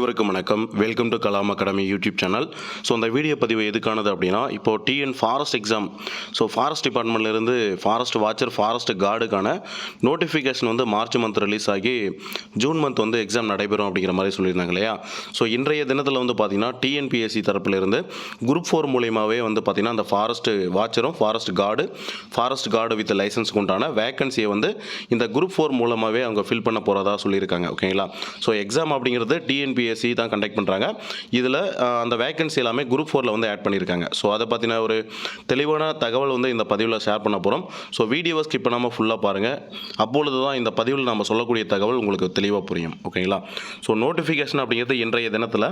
அனைவருக்கும் வணக்கம். Welcome to Kalam academy YouTube channel so அந்த வீடியோ பதிவு எதுக்கானது அப்படின்னா இப்போ TN forest exam so forest டிபார்ட்மெண்ட்லேருந்து forest watcher forest கார்டுக்கான நோட்டிஃபிகேஷன் வந்து மார்ச் மந்த் ரிலீஸ் ஆகி ஜூன் மந்த் வந்து எக்ஸாம் நடைபெறும் அப்படிங்கிற மாதிரி சொல்லியிருந்தாங்க இல்லையா? ஸோ இன்றைய தினத்தில் வந்து பார்த்தீங்கன்னா டிஎன்பிஎஸ்சி தரப்பிலிருந்து குரூப் ஃபோர் மூலியமாகவே வந்து பார்த்தீங்கன்னா அந்த forest வாட்சரும் forest card forest card with லைசன்ஸ்க்கு உண்டான வேக்கன்சியை வந்து இந்த குரூப் ஃபோர் மூலமாகவே அவங்க ஃபில் பண்ண போகிறதா சொல்லியிருக்காங்க. ஓகேங்களா ஸோ எக்ஸாம் அப்படிங்கிறது டிஎன்பிஎஸ் டிஎன்பிஎஸ்சி தான் கண்டக்ட் பண்ணுறாங்க இதில் அந்த வேகன்சி எல்லாமே குரூப் ஃபோரில் வந்து ஆட் பண்ணியிருக்காங்க ஸோ அதை பற்றின ஒரு தெளிவான தகவல் வந்து இந்த பதிவில் ஷேர் பண்ண போகிறோம் ஸோ வீடியோவை ஸ்கிப் பண்ணாமல் ஃபுல்லாக பாருங்கள் அப்பொழுது தான் இந்த பதிவில் நம்ம சொல்லக்கூடிய தகவல் உங்களுக்கு தெளிவாக புரியும். ஓகேங்களா ஸோ நோட்டிஃபிகேஷன் அப்படிங்கிறது இன்றைய தினத்தில்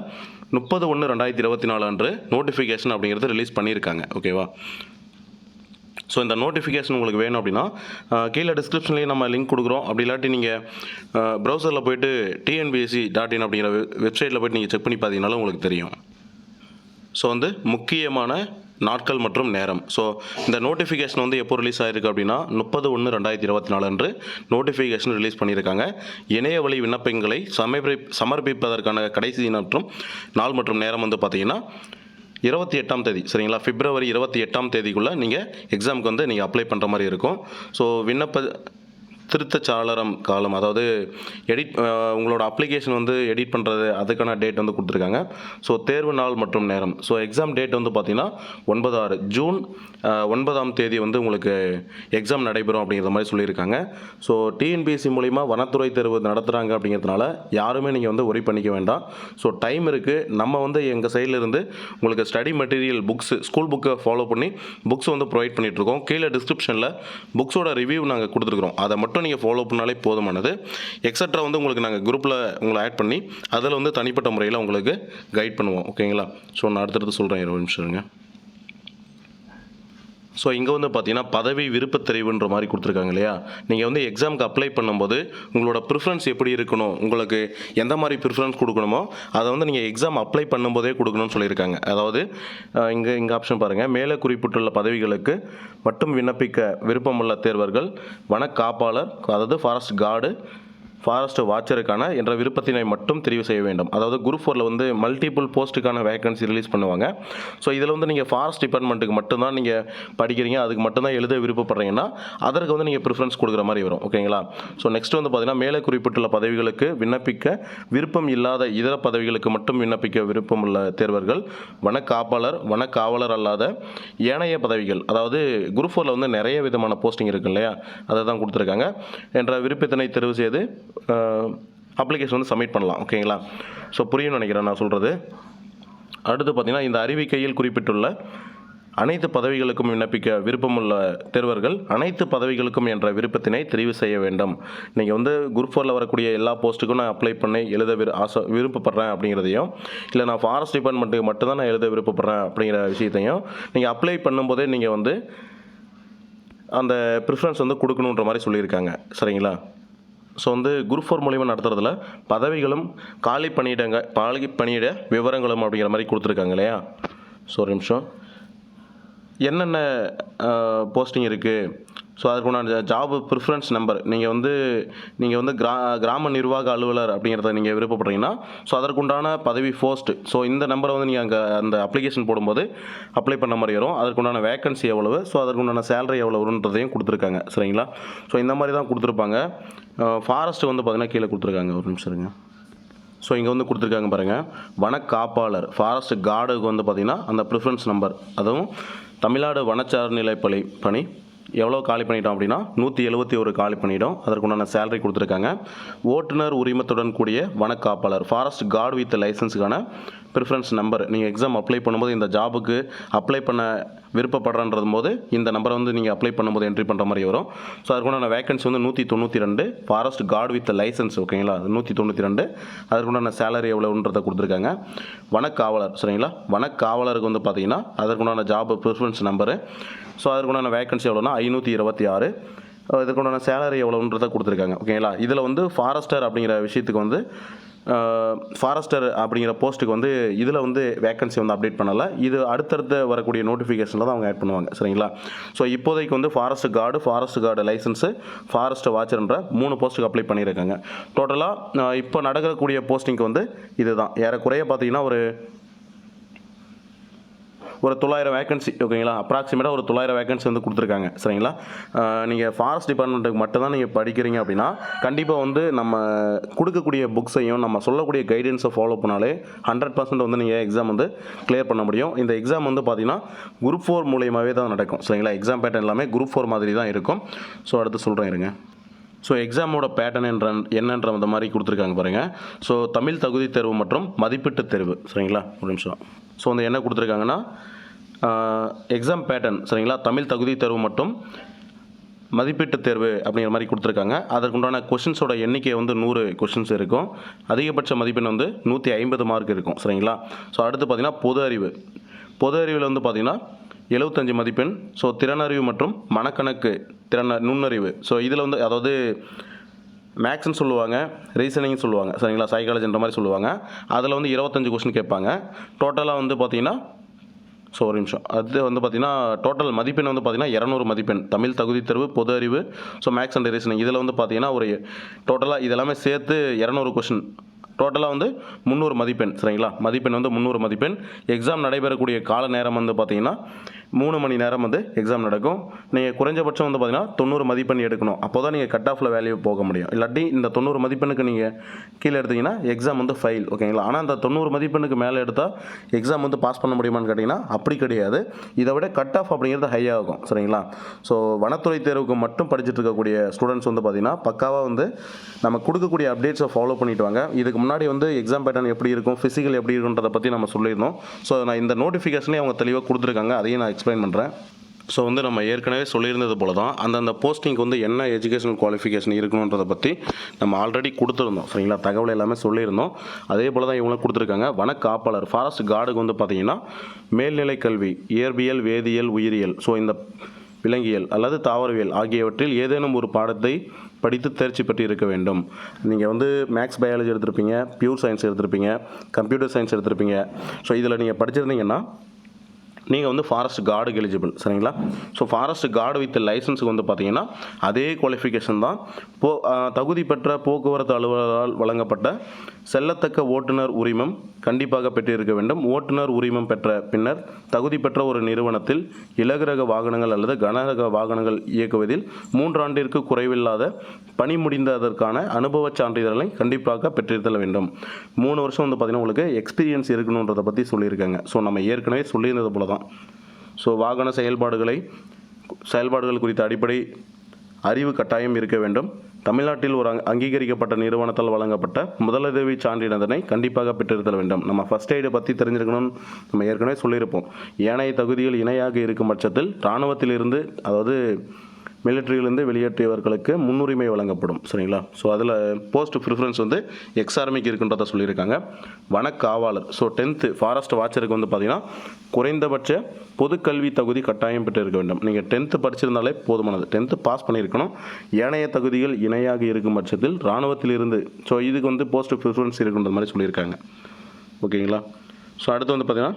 முப்பது ஒன்று ரெண்டாயிரத்தி இருபத்தி நாலு அன்று நோட்டிஃபிகேஷன் அப்படிங்கிறது ரிலீஸ் பண்ணியிருக்காங்க ஓகேவா ஸோ இந்த நோட்டிஃபிகேஷன் உங்களுக்கு வேணும் அப்படின்னா கீழே டிஸ்கிரிப்ஷன்லேயே நம்ம லிங்க் கொடுக்குறோம். அப்படி இல்லாட்டி நீங்கள் ப்ரௌசரில் போய்ட்டு டிஎன்பிஎஸ்சி டாட் இன் அப்படிங்கிற வெப்சைட்டில் போய்ட்டு நீங்கள் செக் பண்ணி பார்த்தீங்கனாலும் உங்களுக்கு தெரியும். ஸோ வந்து முக்கியமான நாட்கள் மற்றும் நேரம். ஸோ இந்த நோட்டிஃபிகேஷன் வந்து எப்போ ரிலீஸ் ஆகிருக்கு அப்படின்னா முப்பது ஒன்று ரெண்டாயிரத்தி இருபத்தி நாலு அன்று நோட்டிஃபிகேஷன் ரிலீஸ் பண்ணியிருக்காங்க. இணைய வழி விண்ணப்பங்களை சமர்ப்பி சமர்ப்பிப்பதற்கான கடைசி மற்றும் நாள் மற்றும் நேரம் வந்து பார்த்தீங்கன்னா இருபத்தி எட்டாம் தேதி சரிங்களா? பிப்ரவரி இருபத்தி எட்டாம் தேதிக்குள்ளே நீங்கள் எக்ஸாமுக்கு வந்து நீங்கள் அப்ளை பண்ணுற மாதிரி இருக்கும். ஸோ விண்ணப்ப திருத்தச்சாளரம் காலம் அதாவது எடிட் உங்களோட அப்ளிகேஷன் வந்து எடிட் பண்ணுறது அதுக்கான டேட் வந்து கொடுத்துருக்காங்க. ஸோ தேர்வு நாள் மற்றும் நேரம். ஸோ எக்ஸாம் டேட் வந்து பார்த்திங்கன்னா ஒன்பது ஆறு ஜூன் ஒன்பதாம் தேதி வந்து உங்களுக்கு எக்ஸாம் நடைபெறும் அப்படிங்கிற மாதிரி சொல்லியிருக்காங்க. ஸோ டிஎன்பிஎஸ்சி மூலிமா வனத்துறை தேர்வு நடத்துகிறாங்க அப்படிங்கிறதுனால யாருமே நீங்கள் வந்து ஒரி பண்ணிக்க வேண்டாம். ஸோ டைம் இருக்குது நம்ம வந்து எங்கள் சைடில் இருந்து உங்களுக்கு ஸ்டடி மெட்டீரியல் புக்ஸ் ஸ்கூல் புக்கை ஃபாலோ பண்ணி புக்ஸ் வந்து ப்ரொவைட் பண்ணிகிட்ருக்கோம் கீழே டிஸ்கிரிப்ஷனில் புக்ஸோட ரிவ்யூ நாங்கள் கொடுத்துருக்குறோம். அதை மட்டும் நீங்கள் ஃபாலோ பண்ணாலே போதுமானது. எக்ஸட்ரா வந்து உங்களுக்கு நாங்கள் குரூப்பில் உங்களை ஆட் பண்ணி அதில் வந்து தனிப்பட்ட முறையில் உங்களுக்கு கைட் பண்ணுவோம். ஓகேங்களா ஸோ நான் அடுத்தடுத்து சொல்கிறேன் இருபது நிமிஷம் இருங்க. ஸோ இங்கே வந்து பார்த்தீங்கன்னா பதவி விருப்பத் தெரிவுன்ற மாதிரி கொடுத்துருக்காங்க இல்லையா? நீங்கள் வந்து எக்ஸாமுக்கு அப்ளை பண்ணும்போது உங்களோட ப்ரிஃபரன்ஸ் எப்படி இருக்கணும்? உங்களுக்கு எந்த மாதிரி ப்ரிஃபரன்ஸ் கொடுக்கணுமோ அதை வந்து நீங்கள் எக்ஸாம் அப்ளை பண்ணும்போதே கொடுக்கணும்னு சொல்லியிருக்காங்க. அதாவது இங்கே இங்கே ஆப்ஷன் பாருங்கள் மேலே குறிப்பிட்டுள்ள பதவிகளுக்கு மட்டும் விண்ணப்பிக்க விருப்பமுள்ள தேர்வர்கள் வனக்காப்பாளர் அதாவது ஃபாரஸ்ட் கார்டு ஃபாரஸ்ட் வாட்சருக்கான என்ற விருப்பத்தினை மட்டும் தெரிவு செய்ய வேண்டும். அதாவது குரூப் ஃபோரில் வந்து மல்டிபிள் போஸ்ட்டுக்கான வேகன்சி ரிலீஸ் பண்ணுவாங்க. ஸோ இதில் வந்து நீங்கள் ஃபாரஸ்ட் டிபார்ட்மெண்ட்டுக்கு மட்டும்தான் நீங்கள் படிக்கிறீங்க. அதுக்கு மட்டும்தான் எழுத விருப்பப்படுறீங்கன்னா அதற்கு வந்து நீங்கள் ப்ரிஃபரன்ஸ் கொடுக்குற மாதிரி வரும். ஓகேங்களா ஸோ நெக்ஸ்ட் வந்து பார்த்தீங்கன்னா மேலே குறிப்பிட்டுள்ள பதவிகளுக்கு விண்ணப்பிக்க விருப்பம் இல்லாத இதர பதவிகளுக்கு மட்டும் விண்ணப்பிக்க விருப்பம் உள்ள தேர்வர்கள் வன காப்பாளர் அல்லாத ஏனைய பதவிகள் அதாவது குரூப் ஃபோரில் வந்து நிறைய விதமான போஸ்டிங் இருக்கு இல்லையா? அதை தான் கொடுத்துருக்காங்க. என்ற விருப்பத்தினை தெரிவு செய்து அப்ளிகேஷன் வந்து சப்மிட் பண்ணலாம் ஓகேங்களா ஸோ புரியும்னு நினைக்கிறேன் நான் சொல்கிறது அடுத்து பார்த்திங்கன்னா இந்த அறிவிக்கையில் குறிப்பிட்டுள்ள அனைத்து பதவிகளுக்கும் விண்ணப்பிக்க விருப்பமுள்ள தேர்வர்கள் அனைத்து பதவிகளுக்கும் என்ற விருப்பத்தினை தெரிவு செய்ய வேண்டும். நீங்கள் வந்து குரூப் ஃபோரில் வரக்கூடிய எல்லா போஸ்ட்டுக்கும் நான் அப்ளை பண்ணி எழுத விரு ஆசை விருப்பப்படுறேன் அப்படிங்கிறதையும் இல்லை நான் ஃபாரஸ்ட் டிபார்ட்மெண்ட்டுக்கு மட்டும்தான் நான் எழுத விருப்பப்படுறேன் அப்படிங்கிற விஷயத்தையும் நீங்கள் அப்ளை பண்ணும்போதே நீங்கள் வந்து அந்த ப்ரிஃபரன்ஸ் வந்து கொடுக்கணுன்ற மாதிரி சொல்லியிருக்காங்க. சரிங்களா? ஸோ வந்து குரூப் ஃபோர் மூலிமா நடத்துறதுல பதவிகளும் காலி பணியிடங்க காலி பணியிட விவரங்களும் அப்படிங்கிற மாதிரி கொடுத்துருக்காங்க இல்லையா? ஸோ ஒரு நிமிஷம். என்னென்ன போஸ்டிங் இருக்குது ஸோ அதற்குண்டான ஜாப் ப்ரிஃபரன்ஸ் நம்பர் நீங்கள் வந்து நீங்கள் வந்து கிரா கிராம நிர்வாக அலுவலர் அப்படிங்கிறத நீங்கள் விருப்பப்படுறீங்கன்னா ஸோ அதற்குண்டான பதவி போஸ்ட் ஸோ இந்த நம்பரை வந்து நீங்கள் அங்கே அந்த அப்ளிகேஷன் போடும்போது அப்ளை பண்ண மாதிரி வரும். அதற்குண்டான வேக்கன்சி எவ்வளவு? ஸோ அதற்குண்டான சேலரி எவ்வளவுன்றதையும் கொடுத்துருக்காங்க. சரிங்களா? ஸோ இந்த மாதிரி தான் கொடுத்துருப்பாங்க. ஃபாரஸ்ட் வந்து பார்த்தீங்கன்னா கீழே கொடுத்துருக்காங்க. ஒரு நிமிஷம் இருங்க. ஸோ இங்கே வந்து கொடுத்துருக்காங்க பாருங்கள் வனக்காப்பாளர். ஃபாரஸ்ட் கார்டுக்கு வந்து பார்த்திங்கன்னா அந்த ப்ரிஃபரன்ஸ் நம்பர் அதுவும் தமிழ்நாடு வனச்சார்நிலை பணி பணி. எவ்வளோ காலி பண்ணிட்டோம் அப்படின்னா நூற்றி எழுபத்தி ஒரு காலி பண்ணிட்டோம். அதற்குண்டான சேலரி கொடுத்துருக்காங்க. ஓட்டுநர் உரிமத்துடன் கூடிய வனக்காப்பாளர் ஃபாரஸ்ட் கார்டு வித் லைசன்ஸுக்கான ப்ரிஃபரன்ஸ் நம்பர் நீங்கள் எக்ஸாம் அப்ளை பண்ணும்போது இந்த ஜாபுக்கு அப்ளை பண்ண விருப்பப்படுறன்றது போது இந்த நம்பரை வந்து நீங்கள் அப்ளை பண்ணும்போது என்ட்ரி பண்ணுற மாதிரி வரும். ஸோ அதுக்குண்டான வேகன்சி வந்து நூற்றி தொண்ணூற்றி ரெண்டு. ஃபாரஸ்ட் கார்டு வித் லைசன்ஸ் ஓகேங்களா நூற்றி தொண்ணூற்றி ரெண்டு. அதற்குண்டான சேலரி எவ்வளோன்றதை கொடுத்துருக்காங்க. வனக்காவலர் சரிங்களா? வனக்காவலருக்கு வந்து பார்த்தீங்கன்னா அதற்குண்டான ஜாப் ப்ரிஃபரன்ஸ் நம்பரு ஸோ அதற்குண்டான வேகன்சி எவ்வளோனா ஐநூற்றி இருபத்தி ஆறு. இதுக்குண்டான சேலரி எவ்வளோன்றதை கொடுத்துருக்காங்க ஓகேங்களா இதில் வந்து ஃபாரஸ்டர் அப்படிங்கிற விஷயத்துக்கு வந்து ஃபாரஸ்டர் அப்படிங்கிற போஸ்ட்டுக்கு வந்து இதில் வந்து வேக்கன்சி வந்து அப்டேட் பண்ணலை. இது அடுத்தடுத்த வரக்கூடிய நோட்டிஃபிகேஷனில் தான் அவங்க ஆட் பண்ணுவாங்க. சரிங்களா? ஸோ இப்போதைக்கு வந்து forest card forest card license forest வாட்சர்ன்ற மூணு போஸ்ட்டுக்கு அப்ளை பண்ணியிருக்காங்க. டோட்டலாக இப்போ நடக்கக்கூடிய போஸ்டிங்க்கு வந்து இதுதான். ஏறக்குறைய பார்த்தீங்கன்னா ஒரு ஒரு தொள்ளாயிரம் வேகன்சி ஓகேங்களா அப்ராக்சிமேட்டாக ஒரு தொள்ளாயிரம் வேகன்சி வந்து கொடுத்துருக்காங்க சரிங்களா? நீங்கள் ஃபாரஸ்ட் டிபார்ட்மெண்ட்டுக்கு மட்டும் தான் நீங்கள் படிக்கிறீங்க அப்படின்னா கண்டிப்பாக வந்து நம்ம கொடுக்கக்கூடிய புக்ஸையும் நம்ம சொல்லக்கூடிய கைடன்ஸை ஃபாலோ பண்ணாலே ஹண்ட்ரட் பர்சன்ட் வந்து நீங்கள் எக்ஸாம் வந்து கிளியர் பண்ண முடியும். இந்த எக்ஸாம் வந்து பார்த்தீங்கன்னா குரூப் ஃபோர் மூலியமாகவே தான் நடக்கும் சரிங்களா? எக்ஸாம் பேட்டர்ன் எல்லாமே குரூப் ஃபோர் மாதிரி தான் இருக்கும். ஸோ அடுத்து சொல்கிறேன் இருங்க. ஸோ எக்ஸாமோட பேட்டர்ன் என்ற என்னன்ற அந்த மாதிரி கொடுத்துருக்காங்க பாருங்கள் ஸோ தமிழ் தகுதி தேர்வு மற்றும் மதிப்பீட்டு தேர்வு சரிங்களா? ஒரு நிமிஷம். ஸோ வந்து என்ன கொடுத்துருக்காங்கன்னா எக்ஸாம் பேட்டர்ன் சரிங்களா? தமிழ் தகுதி தேர்வு மட்டும் மதிப்பீட்டு தேர்வு அப்படிங்கிற மாதிரி கொடுத்துருக்காங்க. அதற்குண்டான கொஷின்ஸோட எண்ணிக்கை வந்து நூறு கொஷின்ஸ் இருக்கும். அதிகபட்ச மதிப்பெண் வந்து நூற்றி ஐம்பது மார்க் இருக்கும் சரிங்களா? ஸோ அடுத்து பார்த்தீங்கன்னா பொது அறிவு. பொது அறிவில் வந்து பார்த்திங்கன்னா எழுபத்தஞ்சு மதிப்பெண் ஸோ திறனறிவு மற்றும் மனக்கணக்கு திறன் நுண்ணறிவு. ஸோ இதில் வந்து அதாவது மேக்ஸ்னு சொல்லுவாங்க ரீசனிங்னு சொல்லுவாங்க. சரிங்களா? சைக்காலஜின்ற மாதிரி சொல்லுவாங்க. அதில் வந்து இருபத்தஞ்சு கொஸ்டின் கேட்பாங்க. டோட்டலாக வந்து பார்த்தீங்கன்னா ஸோ ஒரு நிமிஷம். அது வந்து பார்த்தீங்கன்னா டோட்டல் மதிப்பெண் வந்து பார்த்தீங்கன்னா இரநூறு மதிப்பெண். தமிழ் தகுதி தேர்வு பொது அறிவு ஸோ மேக்ஸ் அண்ட் ரீசனிங் இதில் வந்து பார்த்தீங்கன்னா ஒரு டோட்டலாக இதெல்லாமே சேர்த்து இரநூறு கொஷின் டோட்டலாக வந்து முந்நூறு மதிப்பெண். சரிங்களா? மதிப்பெண் வந்து முந்நூறு மதிப்பெண். எக்ஸாம் நடைபெறக்கூடிய கால நேரம் வந்து பார்த்தீங்கன்னா மூணு மணி நேரம் வந்து எக்ஸாம் நடக்கும். நீங்கள் குறைஞ்சபட்சம் வந்து பார்த்தீங்கன்னா தொண்ணூறு மதிப்பெண் எடுக்கணும். அப்போ தான் நீங்கள் கட் ஆஃபில் வேல்யூ போக முடியும். இல்லாட்டி இந்த தொண்ணூறு மதிப்பெண்ணுக்கு நீங்கள் கீழே எடுத்தீங்கன்னா எக்ஸாம் வந்து ஃபைல் ஓகேங்களா ஆனால் அந்த தொண்ணூறு மதிப்பெண்ணுக்கு மேலே எடுத்தால் எக்ஸாம் வந்து பாஸ் பண்ண முடியுமான்னு கேட்டிங்கன்னா அப்படி கிடையாது. இதை விட கட் ஆஃப் அப்படிங்கிறது ஹையாக இருக்கும் சரிங்களா? ஸோ வனத்துறை தேர்வுக்கு மட்டும் படிச்சுட்டு இருக்கக்கூடிய ஸ்டூடெண்ட்ஸ் வந்து பார்த்தீங்கன்னா பக்காவாக வந்து நம்ம கொடுக்கக்கூடிய அப்டேட்ஸை ஃபாலோ பண்ணிட்டு வாங்க. இதுக்கு முன்னாடி வந்து எக்ஸாம் பேட்டர்ன் எப்படி இருக்கும் ஃபிசிக்கல் எப்படி இருக்குன்றதை பற்றி நம்ம சொல்லியிருந்தோம். ஸோ நான் இந்த நோட்டிஃபிகேஷனே அவங்க தெளிவாக கொடுத்துருக்காங்க. அதையும் நான் எக்ஸ்பிளைன் பண்ணுறேன் ஸோ வந்து நம்ம ஏற்கனவே சொல்லியிருந்தது போல தான் அந்தந்த போஸ்டிங்க்கு வந்து என்ன எஜுகேஷனல் குவாலிஃபிகேஷன் இருக்கணுன்றதை பற்றி நம்ம ஆல்ரெடி கொடுத்துருந்தோம். சரிங்களா? தகவல் எல்லாமே சொல்லியிருந்தோம். அதே போல் தான் இவங்களும் கொடுத்துருக்காங்க. வன காப்பாளர் ஃபாரஸ்ட் கார்டுக்கு வந்து பார்த்தீங்கன்னா மேல்நிலை கல்வி இயற்பியல் வேதியியல் உயிரியல் ஸோ இந்த விலங்கியல் அல்லது தாவரவியல் ஆகியவற்றில் ஏதேனும் ஒரு பாடத்தை படித்து தேர்ச்சி பெற்று இருக்க வேண்டும். நீங்கள் வந்து மேக்ஸ் பயாலஜி எடுத்திருப்பீங்க பியூர் சயின்ஸ் எடுத்திருப்பீங்க கம்ப்யூட்டர் சயின்ஸ் எடுத்திருப்பீங்க. ஸோ இதில் நீங்கள் படிச்சிருந்தீங்கன்னா நீங்கள் வந்து ஃபாரஸ்ட் கார்டுக்கு எலிஜிபிள் சரிங்களா? ஸோ ஃபாரஸ்ட் கார்டு வித் லைசன்ஸுக்கு வந்து பார்த்தீங்கன்னா அதே குவாலிஃபிகேஷன் தான். போ தகுதி பெற்ற போக்குவரத்து அலுவலரால் வழங்கப்பட்ட செல்லத்தக்க ஓட்டுநர் உரிமம் கண்டிப்பாக பெற்றிருக்க வேண்டும். ஓட்டுநர் உரிமம் பெற்ற பின்னர் தகுதி பெற்ற ஒரு நிறுவனத்தில் இலகுரக வாகனங்கள் அல்லது கனரக வாகனங்கள் இயக்குவதில் மூன்றாண்டிற்கு குறைவில்லாத பணி முடிந்ததற்கான அனுபவச் சான்றிதழை கண்டிப்பாக பெற்றிருத்தல் வேண்டும். மூணு வருஷம் வந்து பார்த்தீங்கன்னா உங்களுக்கு எக்ஸ்பீரியன்ஸ் இருக்கணுன்றதை பற்றி சொல்லியிருக்காங்க. ஸோ நம்ம ஏற்கனவே சொல்லியிருந்தது போல தான் ஸோ வாகன செயல்பாடுகளை செயல்பாடுகள் குறித்த அடிப்படை அறிவு கட்டாயம் இருக்க வேண்டும். தமிழ்நாட்டில் ஒரு அங்கீகரிக்கப்பட்ட நிறுவனத்தால் வழங்கப்பட்ட முதலுதவி சான்றிதழை கண்டிப்பாக பெற்றிருத்தல் வேண்டும். நம்ம ஃபர்ஸ்ட் எய்டை பற்றி தெரிஞ்சிருக்கணும்னு நம்ம ஏற்கனவே சொல்லியிருப்போம். ஏனைய தகுதிகள் இணையாக இருக்கும் பட்சத்தில் இராணுவத்திலிருந்து அதாவது மிலிட்ரியிலிருந்து வெளியேற்றியவர்களுக்கு முன்னுரிமை வழங்கப்படும் சரிங்களா? ஸோ அதில் போஸ்ட் ப்ரிஃபரன்ஸ் வந்து எக்ஸ்ஆர்மிக்கு இருக்குன்றத சொல்லியிருக்காங்க. வனக்காவலர் ஸோ டென்த்து ஃபாரஸ்ட் வாட்சருக்கு வந்து பார்த்தீங்கன்னா குறைந்தபட்ச பொதுக்கல்வி தகுதி கட்டாயம் பெற்று இருக்க வேண்டும். நீங்கள் டென்த்து படிச்சிருந்தாலே போதுமானது. டென்த்து பாஸ் பண்ணியிருக்கணும். ஏனைய தகுதிகள் இணையாக இருக்கும் பட்சத்தில் இராணுவத்திலிருந்து ஸோ இதுக்கு வந்து போஸ்ட் ப்ரிஃபரன்ஸ் இருக்குன்ற மாதிரி சொல்லியிருக்காங்க. ஓகேங்களா? ஸோ அடுத்து வந்து பார்த்தீங்கன்னா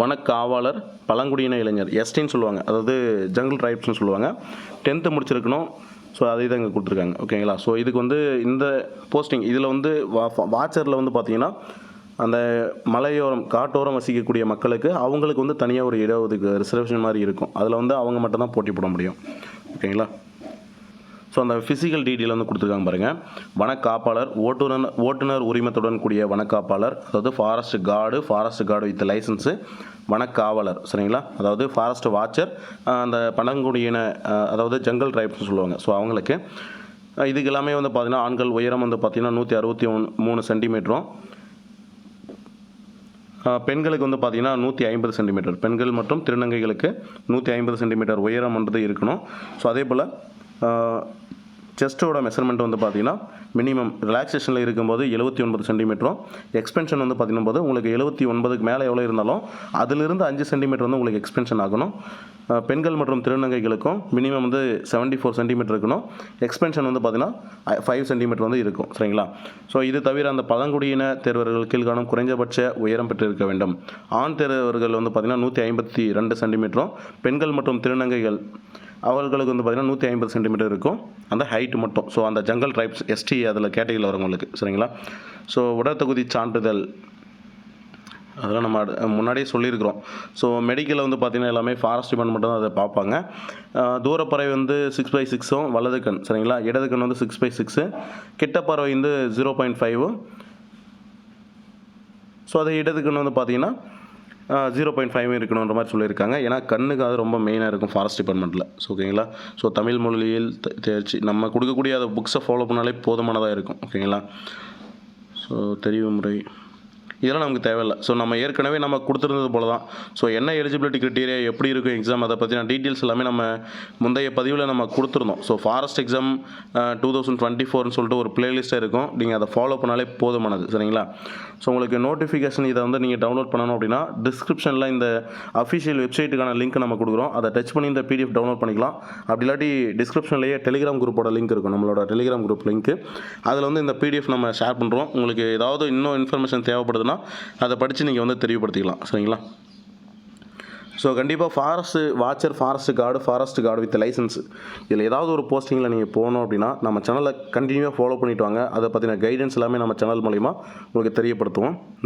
வனக்காவலர் பழங்குடியின இளைஞர் எஸ்டின்னு சொல்லுவாங்க. அதாவது ஜங்கிள் ட்ரைப்ஸ்னு சொல்லுவாங்க. டென்த்து முடிச்சிருக்கணும். ஸோ அதை தான் இங்கே கொடுத்துருக்காங்க. ஓகேங்களா ஸோ இதுக்கு வந்து இந்த போஸ்டிங் இதில் வந்து வா வாட்சரில் வந்து பார்த்தீங்கன்னா அந்த மலையோரம் காட்டோரம் வசிக்கக்கூடிய மக்களுக்கு அவங்களுக்கு வந்து தனியாக ஒரு இடஒதுக்கு ரிசர்வேஷன் மாதிரி இருக்கும். அதில் வந்து அவங்க மட்டும்தான் போட்டி போட முடியும். ஓகேங்களா ஸோ அந்த ஃபிசிக்கல் டீட்டெயில் வந்து கொடுத்துருக்காங்க பாருங்கள் வனக்காப்பாளர் ஓட்டுநர் ஓட்டுநர் உரிமத்துடன் கூடிய வனக்காப்பாளர் அதாவது forest card forest card with license வனக்காவலர் சரிங்களா? அதாவது ஃபாரஸ்ட் வாட்சர் அந்த பழங்குடியின அதாவது ஜங்கல் ட்ரைப்ஸ்னு சொல்லுவாங்க. ஸோ அவங்களுக்கு இதுக்கு எல்லாமே வந்து பார்த்திங்கன்னா ஆண்கள் உயரம் வந்து பார்த்தீங்கன்னா நூற்றி அறுபத்தி மூணு சென்டிமீட்டரும் பெண்களுக்கு வந்து பார்த்திங்கன்னா நூற்றி ஐம்பது சென்டிமீட்டர் பெண்கள் மற்றும் திருநங்கைகளுக்கு நூற்றி ஐம்பது சென்டிமீட்டர் உயரம்ன்றது இருக்கணும். ஸோ அதே போல் செஸ்ட்டோட மெஷர்மெண்ட் வந்து பார்த்தீங்கன்னா மினிமம் ரிலாக்ஸேஷனில் இருக்கும்போது எழுபத்தி ஒன்பது சென்டிமீட்டரும் எக்ஸ்பென்ஷன் வந்து பார்த்தீங்கன்னா போது உங்களுக்கு எழுபத்தி ஒன்பதுக்கு மேலே எவ்வளோ இருந்தாலும் அதிலிருந்து அஞ்சு சென்டிமீட்டர் வந்து உங்களுக்கு எக்ஸ்பென்ஷன் ஆகணும். பெண்கள் மற்றும் திருநங்கைகளுக்கும் மினிமம் வந்து செவன்ட்டி ஃபோர் சென்டிமீட்டர் இருக்கணும். எக்ஸ்பென்ஷன் வந்து பார்த்தீங்கன்னா ஃபைவ் சென்டிமீட்டர் வந்து இருக்கும் சரிங்களா? ஸோ இது தவிர அந்த பழங்குடியின தேர்வர்கள் கீழ்காணும் குறைஞ்சபட்ச உயரம் பெற்றிருக்க வேண்டும். ஆண் தேர்வர்கள் வந்து பார்த்தீங்கன்னா நூற்றி ஐம்பத்தி ரெண்டு சென்டிமீட்டரும் பெண்கள் மற்றும் திருநங்கைகள் அவர்களுக்கு வந்து பார்த்தீங்கன்னா நூற்றி ஐம்பது சென்டிமீட்டர் இருக்கும். அந்த ஹைட் மட்டும். ஸோ அந்த ஜங்கல் ட்ரைப்ஸ் எஸ்டி அதில் கேட்டகிரியில் வரவங்களுக்கு சரிங்களா? ஸோ உடற்தகுதி சான்றிதழ். அதெல்லாம் நம்ம அடு- முன்னாடியே சொல்லியிருக்கிறோம். ஸோ மெடிக்கலில் வந்து பார்த்திங்கன்னா எல்லாமே ஃபாரஸ்ட் டிபார்ட்மெண்ட் தான் அதை பார்ப்பாங்க. தூரப்பறவை வந்து சிக்ஸ் பை சிக்ஸும் வலது கண். சரிங்களா? இடது கண் வந்து சிக்ஸ் பை சிக்ஸு கிட்ட பறவை வந்து ஜீரோ பாயிண்ட் ஃபைவும் ஸோ அதை இடது கண் வந்து பார்த்தீங்கன்னா ஜீரோ பாயிண்ட் ஃபைவ் இருக்கணுன்ற மாதிரி சொல்லியிருக்காங்க. ஏன்னா கண்ணுக்கு அது ரொம்ப மெயினாக இருக்கும் ஃபாரஸ்ட் டிபார்ட்மெண்ட்டில் ஸோ ஓகேங்களா ஸோ தமிழ் மொழியில் தேர்ச்சி நம்ம கொடுக்கக்கூடிய அந்த புக்ஸை ஃபாலோ பண்ணாலே போதுமானதாக இருக்கும். ஓகேங்களா ஸோ தெரிவு முறை. இதெல்லாம் நமக்கு தேவையில்லை. ஸோ நம்ம ஏற்கனவே நம்ம கொடுத்துருந்தது போல தான் ஸோ என்ன எலிஜிபிலிட்டி கிரிட்டீரியா எப்படி இருக்கும் எக்ஸாம் அதை பற்றின டீட்டெயில்ஸ் எல்லாமே நம்ம முந்தைய பதிவில் நம்ம கொடுத்துருந்தோம். So forest exam two thousand twenty ஃபோர்னு சொல்லிட்டு ஒரு பிளேலிஸ்ட்டாக இருக்கும். நீங்கள் அதை ஃபாலோ பண்ணாலே போதுமானது. சரிங்களா? ஸோ உங்களுக்கு நோட்டிஃபிகேஷன் இதை வந்து நீங்கள் டவுன்லோட் பண்ணணும் அப்படின்னா டிஸ்கிரிப்ஷனில் இந்த அஃபிஷியல் வெப்சைட்டுக்கான லிங்க் நம்ம கொடுக்குறோம். அதை டச் பண்ணி இந்த பிடிஎஃப் டவுன்லோட் பண்ணிக்கலாம். அப்படி இல்லாட்டி டிஸ்கிரிப்ஷன்லேயே டெலிகிராம் குரூப்போட லிங்க் இருக்கும். நம்மளோட டெலிகிராம் குரூப் லிங்க் அதில் வந்து இந்த பிடிஎஃப் நம்ம ஷேர் பண்ணுறோம் உங்களுக்கு ஏதாவது இன்னும் இன்ஃபர்மேஷன் தேவைப்படுது தேவைப்படுதுன்னா அதை படித்து நீங்கள் வந்து தெரியப்படுத்திக்கலாம் சரிங்களா? ஸோ கண்டிப்பாக forest watcher forest card forest card with license இதில் ஏதாவது ஒரு போஸ்டிங்கில் நீங்கள் போகணும் அப்படின்னா நம்ம சேனலை கண்டினியூவாக ஃபாலோ பண்ணிவிட்டு வாங்க. அதை பற்றின கைடன்ஸ் எல்லாமே நம்ம சேனல் மூலிமா உங்களுக்கு தெரியப்படுத்துவோம். நன்றி.